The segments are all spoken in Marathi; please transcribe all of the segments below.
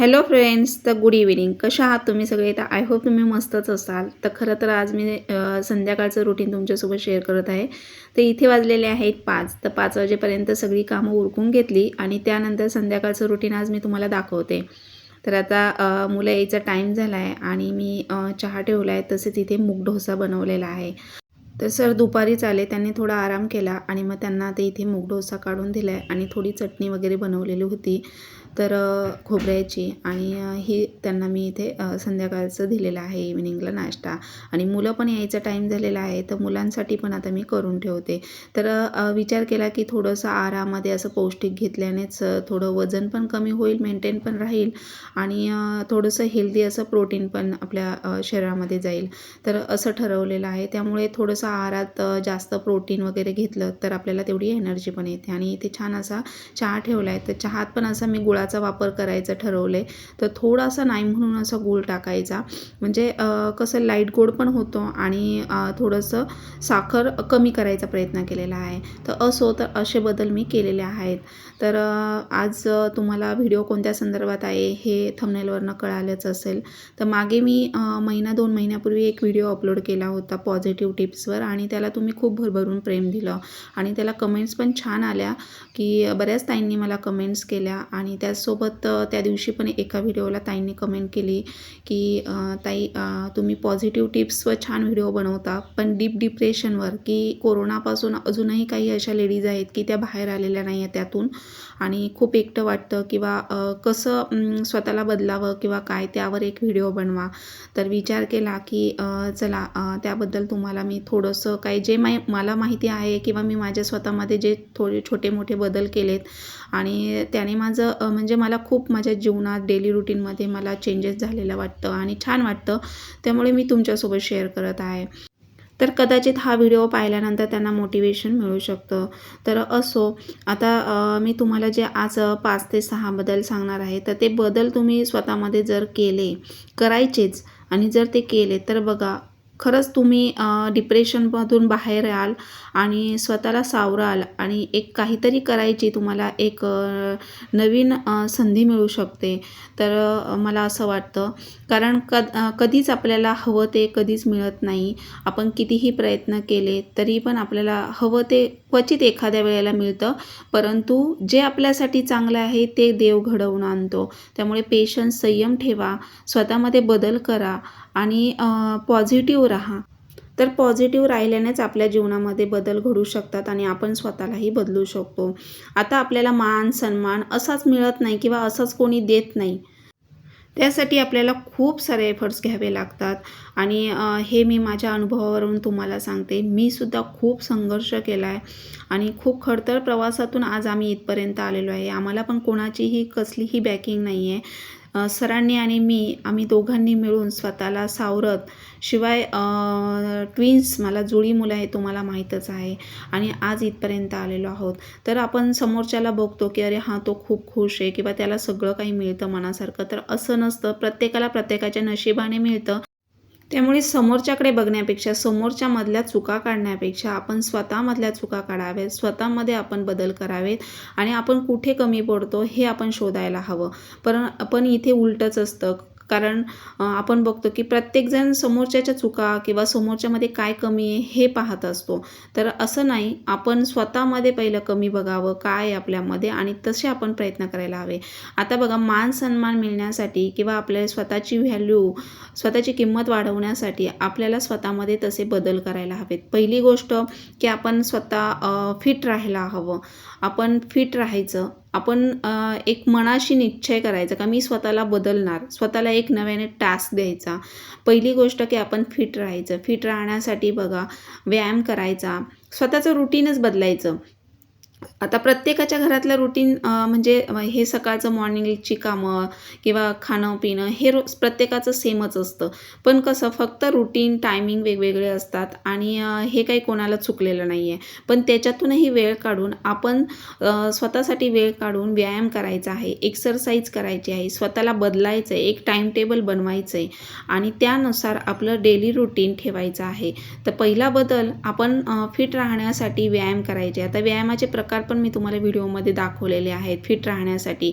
हॅलो फ्रेंड्स तर गुड इव्हिनिंग कशा आहात तुम्ही सगळे? तर आय होप तुम्ही मस्तच असाल. तर खरं तर आज मी संध्याकाळचं रुटीन तुमच्यासोबत शेअर करत आहे. तर इथे वाजलेले आहेत पाच. तर पाच वाजेपर्यंत सगळी कामं उरकून घेतली आणि त्यानंतर संध्याकाळचं रुटीन आज मी तुम्हाला दाखवते. तर आता मुलं यायचा टाईम झाला आहे आणि मी चहा ठेवला आहे तसेच इथे मूग डोसा बनवलेला आहे. तर सर दुपारीच आले त्यांनी थोडा आराम केला आणि मग त्यांना आता इथे मूग डोसा काढून दिला आहे आणि थोडी चटणी वगैरे बनवलेली होती. तर खोबऱ्याची आणि ही त्यांना मी इथे संध्याकाळचं दिलेलं आहे इव्हिनिंगला नाश्ता. आणि मुलं पण यायचा टाईम झालेला आहे तर मुलांसाठी पण आता मी करून ठेवते. तर विचार केला की थोडंसं आरामध्ये असं पौष्टिक घेतल्यानेच थोडं वजन पण कमी होईल मेंटेन पण राहील आणि थोडंसं हेल्दी असं प्रोटीन पण आपल्या शरीरामध्ये जाईल. तर असं ठरवलेलं आहे. त्यामुळे थोडंसं आहारात जास्त प्रोटीन वगैरे घेतलं तर आपल्याला तेवढी एनर्जी पण येते. आणि इथे छान असा चहा ठेवला आहे. तर चहात पण असा मी गुळाचा वापर करायचा ठरवले तर थोडासा नाही म्हणून असा गूळ टाकायचा. म्हणजे कसं लाइट गोड पण होतो आणि थोडंसं साखर कमी करायचा प्रयत्न केलेला आहे. तर असो तर असे बदल मी केलेले आहेत. तर आज तुम्हाला व्हिडिओ कोणत्या संदर्भात आहे हे थंबनेलवरनं कळालंच असेल. तर मागे मी महिना दोन महिन्यापूर्वी एक व्हिडिओ अपलोड केला होता पॉझिटिव्ह टिप्सवर आणि त्याला तुम्ही खूप भरभरून प्रेम दिलं. आणि त्याला कमेंट्स पण छान आल्या की बऱ्याच ताईंनी मला कमेंट्स केल्या आणि त्याचसोबत त्या दिवशी पण एका व्हिडिओला ताईंनी कमेंट केली की ताई तुम्ही पॉझिटिव्ह टिप्सवर छान व्हिडिओ बनवता पण डीप डिप्रेशनवर की कोरोनापासून अजूनही काही अशा लेडीज आहेत की त्या बाहेर आलेल्या नाही आहेत त्यातून. आणि खूप एकटं वाटतं किंवा कसं स्वतःला बदलावं किंवा काय त्यावर एक व्हिडिओ बनवा. तर विचार केला की चला त्याबद्दल तुम्हाला मी थोडंसं काही जे मा मला माहिती आहे किंवा मी माझ्या स्वतःमध्ये जे थोडे छोटे मोठे बदल केलेत आणि त्याने माझं म्हणजे मला खूप माझ्या जीवनात डेली रुटीनमध्ये मला चेंजेस झालेलं वाटतं आणि छान वाटतं. त्यामुळे मी तुमच्यासोबत शेअर करत आहे. तर कदाचित हा व्हिडिओ पाहिल्यानंतर त्यांना मोटिवेशन मिळू शकतं. तर असो आता मी तुम्हाला जे आज पाच ते सहा बदल सांगणार आहे तर ते बदल तुम्ही स्वतःमध्ये जर केले करायचेच आणि जर ते केले तर बघा खरंच तुम्ही डिप्रेशनमधून बाहेर याल आणि स्वतःला सावराल आणि एक काहीतरी करायची तुम्हाला एक नवीन संधी मिळू शकते. तर मला असं वाटतं. कारण कद कधीच आपल्याला हवं ते कधीच मिळत नाही. आपण कितीही प्रयत्न केले तरी पण आपल्याला हवं ते क्वचित एखाद्या वेळेला मिळतं. परंतु जे आपल्यासाठी चांगलं आहे ते देव घडवून आणतो. त्यामुळे पेशन्स संयम ठेवा. स्वतःमध्ये बदल करा. आणि पॉझिटिव्ह राहा. तर पॉझिटिव्ह राहिल्यानेच आपल्या जीवनामध्ये बदल घडू शकतात आणि आपण स्वतःलाही बदलू शकतो. आता आपल्याला मान सन्मान असाच मिळत नाही किंवा असंच कोणी देत नाही. त्यासाठी आपल्याला खूप सारे एफर्ट्स घ्यावे लागतात. आणि हे मी माझ्या अनुभवावरून तुम्हाला सांगते. मी सुद्धा खूप संघर्ष केला आहे आणि खूप खडतर प्रवासातून आज आम्ही इथपर्यंत आलेलो आहे. आम्हाला पण कोणाचीही कसलीही बॅकिंग नाही आहे सरांनी आणि मी आम्ही दोघांनी मिळून स्वतःला सावरत शिवाय ट्विन्स मला जुळी मुलं आहे तुम्हाला माहीतच आहे. आणि आज इथपर्यंत आलेलो आहोत. तर आपण समोरच्याला बघतो की अरे हां तो खूप खुश आहे किंवा त्याला सगळं काही मिळतं मनासारखं. तर असं नसतं. प्रत्येकाला प्रत्येकाच्या नशिबाने मिळतं. त्यामुळे समोरच्याकडे बघण्यापेक्षा समोरच्या मधल्या चुका काढण्यापेक्षा आपण स्वतःमधल्या चुका काढाव्यात स्वतःमध्ये आपण बदल करावेत आणि आपण कुठे कमी पडतो हे आपण शोधायला हवं. पण पण इथे उलटंच असतं. कारण आपण बघतो की प्रत्येकजण समोरच्याच्या चुका किंवा समोरच्यामध्ये काय कमी आहे हे पाहत असतो. तर असं नाही आपण स्वतःमध्ये पहिलं कमी बघावं काय आपल्यामध्ये आणि तसे आपण प्रयत्न करायला हवे. आता बघा मान सन्मान मिळण्यासाठी किंवा आपल्या स्वतःची व्हॅल्यू स्वतःची किंमत वाढवण्यासाठी आपल्याला स्वतःमध्ये तसे बदल करायला हवेत. पहिली गोष्ट की आपण स्वतः फिट राहायला हवं. आपण फिट राहायचं आपण एक मनाशी निश्चय करायचा का मी स्वतःला बदलणार स्वतःला एक नव्याने टास्क द्यायचा. पहिली गोष्ट की आपण फिट राहायचं. फिट राहण्यासाठी बघा व्यायाम करायचा. स्वतःचं रुटीनच बदलायचं. आता प्रत्येकाच्या घरातलं रुटीन म्हणजे हे सकाळचं मॉर्निंगची कामं किंवा खाणं पिणं हे रो प्रत्येकाचं सेमच असतं. पण कसं फक्त रुटीन टायमिंग वेगवेगळे असतात आणि हे काही कोणाला चुकलेलं नाही आहे पण त्याच्यातूनही वेळ काढून आपण स्वतःसाठी वेळ काढून व्यायाम करायचा आहे एक्सरसाइज करायची आहे स्वतःला बदलायचं आहे एक टाईम टेबल बनवायचं आहे आणि त्यानुसार आपलं डेली रुटीन ठेवायचं आहे. तर पहिला बदल आपण फिट राहण्यासाठी व्यायाम करायचे. आता व्यायामाचे प्रकार प्रकार पण मी तुम्हाला व्हिडिओमध्ये दाखवलेले आहेत फिट राहण्यासाठी.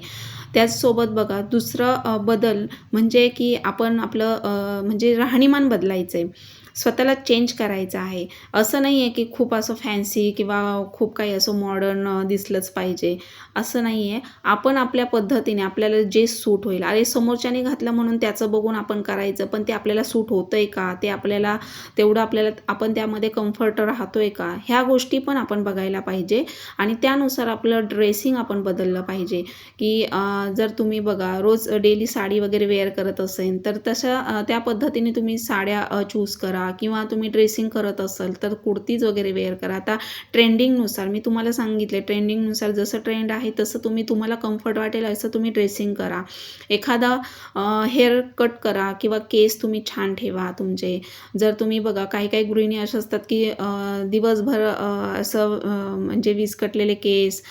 त्याचसोबत बघा दुसरं बदल म्हणजे की आपण आपलं म्हणजे राहणीमान बदलायचं आहे स्वतःला चेंज करायचं आहे. असं नाही आहे की खूप असं फॅन्सी किंवा खूप काही असं मॉडर्न दिसलंच पाहिजे. असं नाही आहे आपण आपल्या पद्धतीने आपल्याला जे सूट होईल. अरे समोरच्याने घातलं म्हणून त्याचं बघून आपण करायचं पण ते आपल्याला सूट होतं आहे का? ते आपल्याला तेवढं आपल्याला आपण त्यामध्ये कम्फर्ट राहतो आहे का? ह्या गोष्टी पण आपण बघायला पाहिजे. आणि त्यानुसार आपलं ड्रेसिंग आपण बदललं पाहिजे. की जर तुम्ही बघा रोज डेली साडी वगैरे वेअर करत असेल तर तशा त्या पद्धतीने तुम्ही साड्या चूज करा. किंवा तुम्ही ड्रेसिंग करत असाल तर कुर्तीज वगैरे वेअर करा. आता ट्रेंडिंगनुसार मी तुम्हाला सांगितले ट्रेंडिंगनुसार जसं ट्रेंड आहे तसं तुम्ही तुम्हाला कम्फर्ट वाटेल असं तुम्ही ड्रेसिंग करा. एखादा हेअर कट करा किंवा केस तुम्ही छान ठेवा तुमचे. जर तुम्ही बघा काही काही गृहिणी अशा असतात की दिवसभर असं म्हणजे विस्कटलेले केस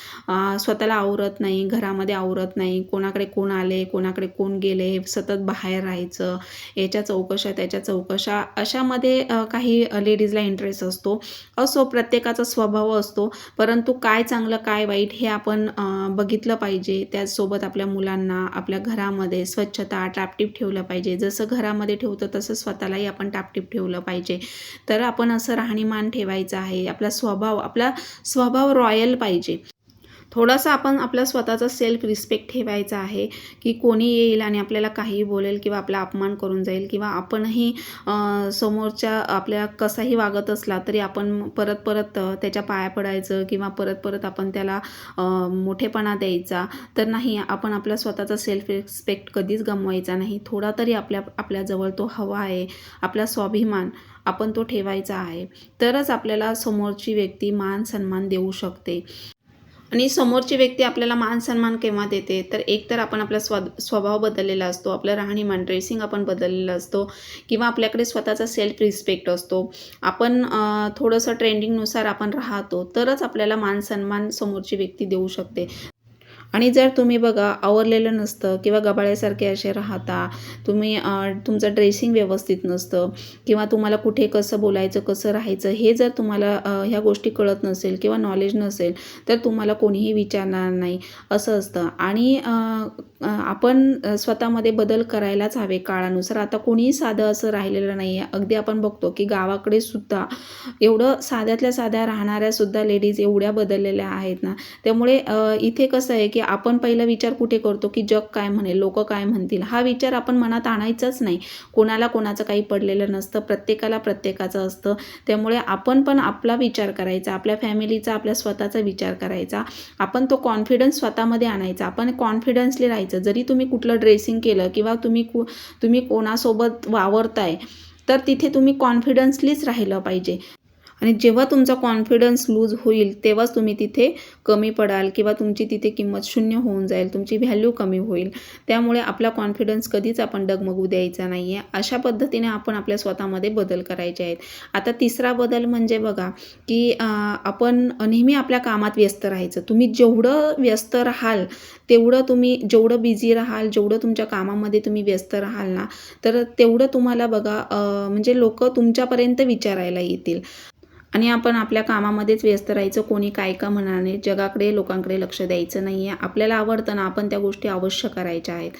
स्वतःला आवरत नाही घरामध्ये आवरत नाही कोणाकडे कोण आले कोणाकडे कोण गेले सतत बाहेर राहायचं याच्या चौकशा त्याच्या चौकशा अशामध्ये अ, काही लेडीजला इंटरेस्ट असतो. असो प्रत्येकाचा स्वभाव असतो. परंतु काय चांगलं काय वाईट हे आपण बघितलं पाहिजे. त्याचसोबत आपल्या मुलांना आपल्या घरामध्ये स्वच्छता टापटीप ठेवलं पाहिजे. जसं घरामध्ये ठेवतं तसं स्वतःलाही आपण टापटीप ठेवलं पाहिजे. तर आपण असं राहणीमान ठेवायचं आहे. आपला स्वभाव आपला स्वभाव रॉयल पाहिजे. थोडासा आपण आपला स्वतःचा सेल्फ रिस्पेक्ट ठेवायचा आहे की कोणी येईल आणि आपल्याला काहीही बोलेल किंवा आपला अपमान करून जाईल किंवा आपणही समोरच्या आपल्या कसाही वागत असला तरी आपण परत परत त्याच्या पाया पडायचं किंवा परत परत आपण त्याला मोठेपणा द्यायचा. तर नाही आपण आपला स्वतःचा सेल्फ रिस्पेक्ट कधीच गमवायचा नाही. थोडा तरी आपल्या आपल्याजवळ तो हवा आहे आपला स्वाभिमान आपण तो ठेवायचा आहे. तरच आपल्याला समोरची व्यक्ती मान सन्मान देऊ शकते. आणि समोरची व्यक्ती आपल्याला मान सन्मान केव्हा देते? तर एक तर आपण आपला स्वाद स्वभाव बदललेला असतो आपलं राहणीमान ड्रेसिंग आपण बदललेलं असतो किंवा आपल्याकडे स्वतःचा सेल्फ रिस्पेक्ट असतो. आपण थोडंसं ट्रेंडिंगनुसार आपण राहतो तरच आपल्याला मान सन्मान समोरची व्यक्ती देऊ शकते. आणि जर तुम्ही बघा आवरलेलं नसतं किंवा गबाळ्यासारखे असे राहता तुम्ही तुमचं ड्रेसिंग व्यवस्थित नसतं किंवा तुम्हाला कुठे कसं बोलायचं कसं राहायचं हे जर तुम्हाला ह्या गोष्टी कळत नसेल किंवा नॉलेज नसेल तर तुम्हाला कोणीही विचारणार नाही. असं असतं. आणि आपण स्वतःमध्ये बदल करायलाच हवे काळानुसार. आता कोणीही साधं असं राहिलेलं नाही आहे अगदी आपण बघतो की गावाकडे सुद्धा एवढं साध्यातल्या साध्या राहणाऱ्या सुद्धा लेडीज एवढ्या बदललेल्या आहेत ना. त्यामुळे इथे कसं आहे की आपण पहिला विचार कुठे करतो की जग काय म्हणेल लोक काय म्हणतील? हा विचार आपण मनात आणायचाच नाही. कोणाला कोणाचं काही पडलेलं नसतं. प्रत्येकाला प्रत्येकाचं असतं. त्यामुळे आपण पण आपला विचार करायचा. आपल्या फॅमिलीचा आपल्या स्वतःचा विचार करायचा. आपण तो कॉन्फिडन्स स्वतःमध्ये आणायचा. आपण कॉन्फिडन्सली राहायचं. जरी तुम्ही कुठलं ड्रेसिंग केलं किंवा तुम्ही कु तुम्ही कोणासोबत वावरताय तर तिथे तुम्ही कॉन्फिडन्सलीच राहिलं पाहिजे. आणि जेव्हा तुमचा कॉन्फिडन्स लूज होईल तेव्हाच तुम्ही तिथे कमी पडाल किंवा तुमची तिथे किंमत शून्य होऊन जाईल तुमची व्हॅल्यू कमी होईल. त्यामुळे आपला कॉन्फिडन्स कधीच आपण डगमगू द्यायचा नाही आहे अशा पद्धतीने आपण आपल्या स्वतःमध्ये बदल करायचे आहेत. आता तिसरा बदल म्हणजे बघा की आपण नेहमी आपल्या कामात व्यस्त राहायचं. तुम्ही जेवढं व्यस्त राहाल तेवढं तुम्ही जेवढं बिझी राहाल जेवढं तुमच्या कामामध्ये तुम्ही व्यस्त राहाल ना तर तेवढं तुम्हाला बघा म्हणजे लोक तुमच्यापर्यंत विचारायला येतील. आणि आपण आपल्या कामामध्येच व्यस्त राहायचं कोणी काय का म्हणणार नाही जगाकडे लोकांकडे लक्ष द्यायचं नाही आहे आपल्याला आवडतं ना आपण त्या गोष्टी अवश्य करायच्या आहेत.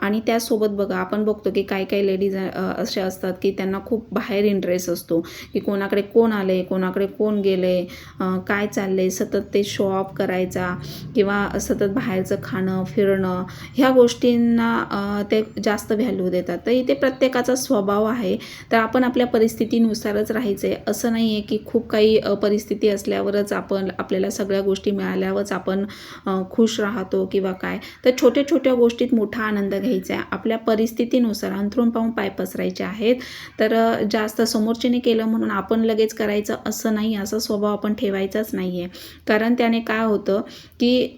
आणि त्याचसोबत बघा आपण बघतो की काय काय लेडीज अशा असतात की त्यांना खूप बाहेर इंटरेस्ट असतो की कोणाकडे कोण आले कोणाकडे कोण गेले आहे काय चालले सतत ते शो ऑफ करायचा किंवा सतत बाहेरचं खाणं फिरणं ह्या गोष्टींना ते जास्त व्हॅल्यू देतात. तर इथे प्रत्येकाचा स्वभाव आहे. तर आपण आपल्या परिस्थितीनुसारच राहायचं आहे असं नाही आहे की खूप काही परिस्थिती असल्यावरच आपण आपल्याला सगळ्या गोष्टी मिळाल्यावरच आपण खुश राहतो किंवा काय. तर छोट्या छोट्या गोष्टीत मोठा आनंद घ्यायचा आहे. आपल्या परिस्थितीनुसार अंथरूण पाहून पाय पसरायचे आहेत. तर जास्त समोरच्याने केलं म्हणून आपण लगेच करायचं असं नाही असा स्वभाव आपण ठेवायचाच नाही आहे कारण त्याने काय होतं की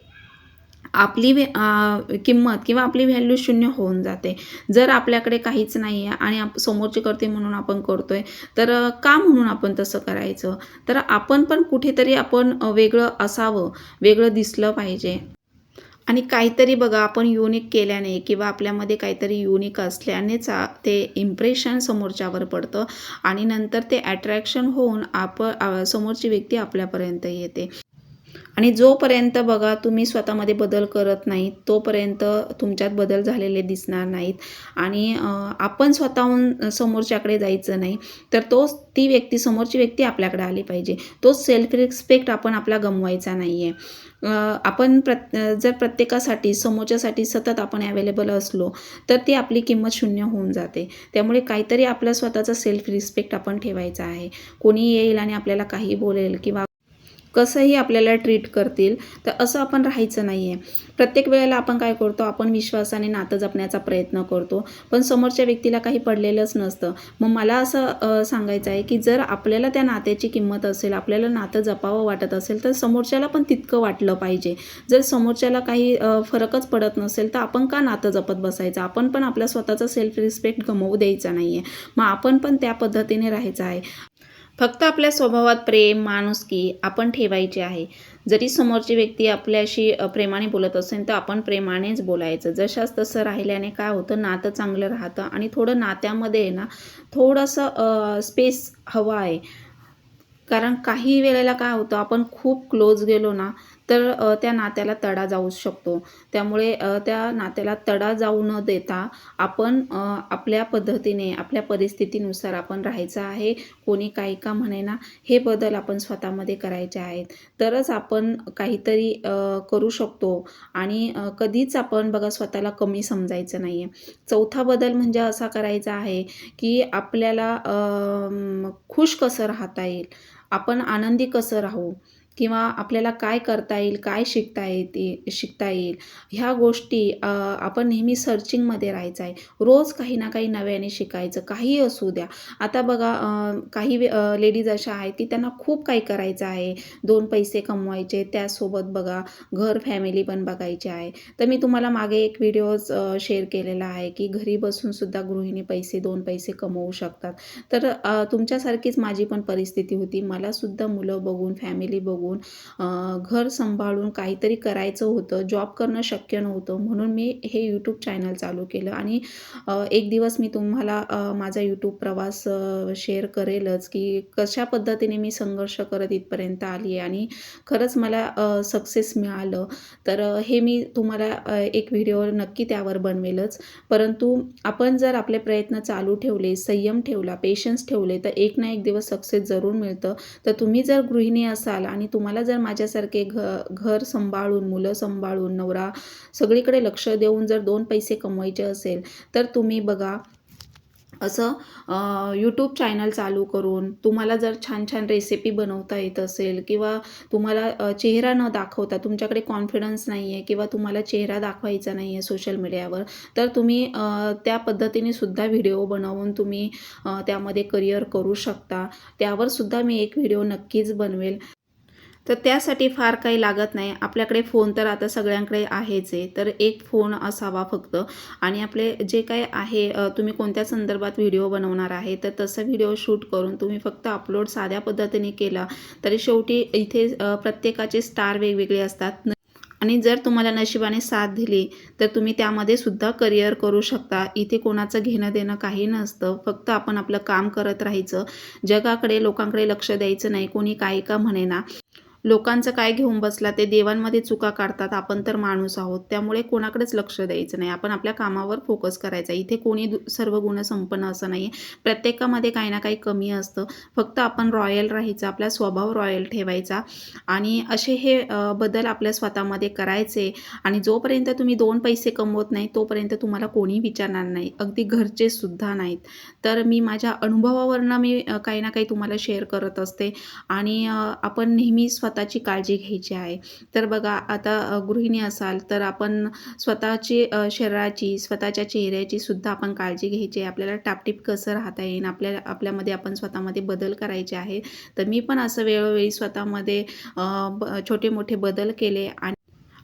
आपली वे- किंमत किंवा आपली व्हॅल्यू शून्य होऊन जाते. जर आपल्याकडे काहीच नाही आहे आणि आप समोरची करते म्हणून आपण करतोय तर का म्हणून आपण तसं करायचं? तर आपण पण कुठेतरी आपण वेगळं असावं वेगळं दिसलं पाहिजे. आणि काहीतरी बघा आपण युनिक केल्याने किंवा आपल्यामध्ये काहीतरी युनिक असल्यानेच ते इम्प्रेशन समोरच्यावर पडतं आणि नंतर ते अट्रॅक्शन होऊन आप समोरची व्यक्ती आपल्यापर्यंत येते. आणि जोपर्यंत बघा तुम्ही स्वतःमध्ये बदल करत नाही तोपर्यंत तुमच्यात बदल झालेले दिसणार नाहीत. आणि आपण स्वतःहून समोरच्याकडे जायचं नाही तर तोच ती व्यक्ती समोरची व्यक्ती आपल्याकडे आली पाहिजे. तोच सेल्फ रिस्पेक्ट आपण आपला गमवायचा नाही आहे आपण प्रत जर प्रत्येकासाठी समोरच्यासाठी सतत आपण अवेलेबल असलो तर ती आपली किंमत शून्य होऊन जाते. त्यामुळे काहीतरी आपला स्वतःचा सेल्फ रिस्पेक्ट आपण ठेवायचा आहे. कोणी येईल आणि आपल्याला काही बोलेल किंवा कसंही आपल्याला ट्रीट करतील तर असं आपण राहायचं नाही आहे प्रत्येक वेळेला आपण काय करतो आपण विश्वासाने नातं जपण्याचा प्रयत्न करतो. पण समोरच्या व्यक्तीला काही पडलेलंच नसतं. मग मला असं सांगायचं आहे की जर आपल्याला त्या नात्याची किंमत असेल आपल्याला नातं जपावं वाटत असेल तर समोरच्याला पण तितकं वाटलं पाहिजे. जर समोरच्याला काही फरकच पडत नसेल तर आपण का नातं जपत बसायचं? आपण पण आपला स्वतःचा सेल्फ रिस्पेक्ट गमवू द्यायचा नाही आहे मग आपण पण त्या पद्धतीने राहायचं आहे. फक्त आपल्या स्वभावात प्रेम माणुसकी आपण ठेवायची आहे. जरी समोरची व्यक्ती आपल्याशी प्रेमाने बोलत असेल तर आपण प्रेमानेच बोलायचं. जशाच तसं राहिल्याने काय होतं नातं चांगलं राहतं आणि थोडं नात्यामध्ये आहे ना थोडंसं स्पेस हवा आहे. कारण काही वेळेला काय होतं आपण खूप क्लोज गेलो ना तर त्या नात्याला तडा जाऊ शकतो. त्यामुळे त्या नात्याला तडा जाऊ न देता आपण आपल्या पद्धतीने आपल्या परिस्थितीनुसार आपण राहायचं आहे. कोणी काही का म्हणेना हे बदल आपण स्वतःमध्ये करायचे आहेत. तरच आपण काहीतरी करू शकतो. आणि कधीच आपण बघा स्वतःला कमी समजायचं नाही आहे चौथा बदल म्हणजे असा करायचा आहे की आपल्याला खुश कसं राहता येईल? आपण आनंदी कसं राहू? किंवा आपल्याला काय करता येईल काय शिकता येते शिकता येईल ह्या गोष्टी आपण नेहमी सर्चिंगमध्ये राहायचं आहे. रोज काही ना काही नव्याने शिकायचं काही असू द्या. आता बघा काही लेडीज अशा आहेत की त्यांना खूप काही करायचं आहे. दोन पैसे कमवायचे त्यासोबत बघा घर फॅमिली पण बघायची आहे. तर मी तुम्हाला मागे एक व्हिडिओज शेअर केलेला आहे की घरी बसूनसुद्धा गृहिणी पैसे दोन पैसे कमवू शकतात. तर तुमच्यासारखीच माझी पण परिस्थिती होती. मला सुद्धा मुलं बघून फॅमिली बघून बघून घर सांभाळून काहीतरी करायचं होतं जॉब करणं शक्य नव्हतं म्हणून मी हे यूट्यूब चॅनल चालू केलं. आणि एक दिवस मी तुम्हाला माझा यूट्यूब प्रवास शेअर करेलच की कशा पद्धतीने मी संघर्ष करत इथपर्यंत आली आहे आणि खरंच मला सक्सेस मिळालं. तर हे मी तुम्हाला एक व्हिडिओ नक्की त्यावर बनवेलच. परंतु आपण जर आपले प्रयत्न चालू ठेवले संयम ठेवला पेशन्स ठेवले तर एक ना एक दिवस सक्सेस जरूर मिळतं. तर तुम्ही जर गृहिणी असाल आणि तुम्हाला जर माझ्यासारखे घ घर सांभाळून मुलं सांभाळून नवरा सगळीकडे लक्ष देऊन जर दोन पैसे कमवायचे असेल तर तुम्ही बघा असं यूट्यूब चॅनल चालू करून तुम्हाला जर छान छान रेसिपी बनवता येत असेल किंवा तुम्हाला चेहरा न दाखवता तुमच्याकडे कॉन्फिडन्स नाही आहे किंवा तुम्हाला चेहरा दाखवायचा नाही आहे सोशल मीडियावर तर तुम्ही त्या पद्धतीने सुद्धा व्हिडिओ बनवून तुम्ही त्यामध्ये करिअर करू शकता. त्यावर सुद्धा मी एक व्हिडिओ नक्कीच बनवेल. तर त्यासाठी फार काही लागत नाही. आपल्याकडे फोन तर आता सगळ्यांकडे आहेच आहे. तर एक फोन असावा फक्त. आणि आपले जे काय आहे तुम्ही कोणत्या संदर्भात व्हिडिओ बनवणार आहे तर तसा व्हिडिओ शूट करून तुम्ही फक्त अपलोड साध्या पद्धतीने केला तरी शेवटी इथे प्रत्येकाचे स्टार वेगवेगळे असतात. आणि जर तुम्हाला नशिबाने साथ दिली तर तुम्ही त्यामध्ये सुद्धा करिअर करू शकता. इथे कोणाचं घेणं देणं काही नसतं. फक्त आपण आपलं काम करत राहायचं. जगाकडे लोकांकडे लक्ष द्यायचं नाही. कोणी काही का म्हणेना. लोकांचं काय घेऊन बसला ते देवांमध्ये चुका काढतात आपण तर माणूस आहोत. त्यामुळे कोणाकडेच लक्ष द्यायचं नाही. आपण आपल्या कामावर फोकस करायचा. इथे कोणी दु- सर्व गुण संपन्न असं नाही प्रत्येकामध्ये काही ना काही कमी असतं. फक्त आपण रॉयल राहायचं आपला स्वभाव रॉयल ठेवायचा. आणि असे हे बदल आपल्या स्वतःमध्ये करायचे. आणि जोपर्यंत तुम्ही दोन पैसे कमवत नाही तोपर्यंत तुम्हाला कोणी विचारणार नाही. अगदी घरचे सुद्धा नाहीत. तर मी माझ्या अनुभवावरनं मी काही ना काही तुम्हाला शेअर करत असते. आणि आपण नेहमी स्वतःची काळजी घ्यायची आहे. तर बघा आता गृहिणी असाल तर आपण स्वतःची शरीराची स्वतःच्या चेहऱ्याची सुद्धा आपण काळजी घ्यायची आहे. आपल्याला टापटीप कसं राहता येईल? आपल्या आपल्यामध्ये आपण स्वतःमध्ये बदल करायचे आहे. तर मी पण असं वेळोवेळी स्वतःमध्ये छोटे मोठे बदल केले आणि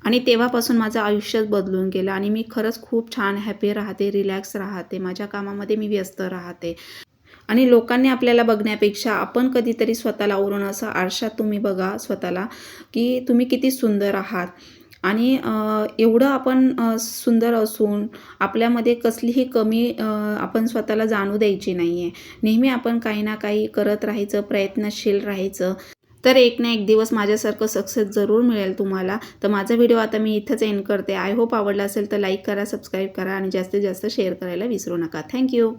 आणि तेव्हापासून माझं आयुष्यच बदलून गेलं आणि मी खरंच खूप छान हॅपी राहते रिलॅक्स राहते. माझ्या कामामध्ये मी व्यस्त राहते. आणि लोकांनी आपल्याला बघण्यापेक्षा आपण कधीतरी स्वतःला आवरून असं आरशात तुम्ही बघा स्वतःला की तुम्ही किती सुंदर आहात. आणि एवढं आपण सुंदर असून आपल्यामध्ये कसलीही कमी आपण स्वतःला जाणू द्यायची नाही आहे नेहमी आपण काही ना काही करत राहायचं प्रयत्नशील राहायचं. तर एक ना एक दिवस माझ्यासारखं सक्सेस जरूर मिळेल तुम्हाला. तर माझा व्हिडिओ आता मी इथंच एंड करते. आय होप आवडला असेल तर लाईक करा सबस्क्राईब करा आणि जास्तीत जास्त शेअर करायला विसरू नका. थँक्यू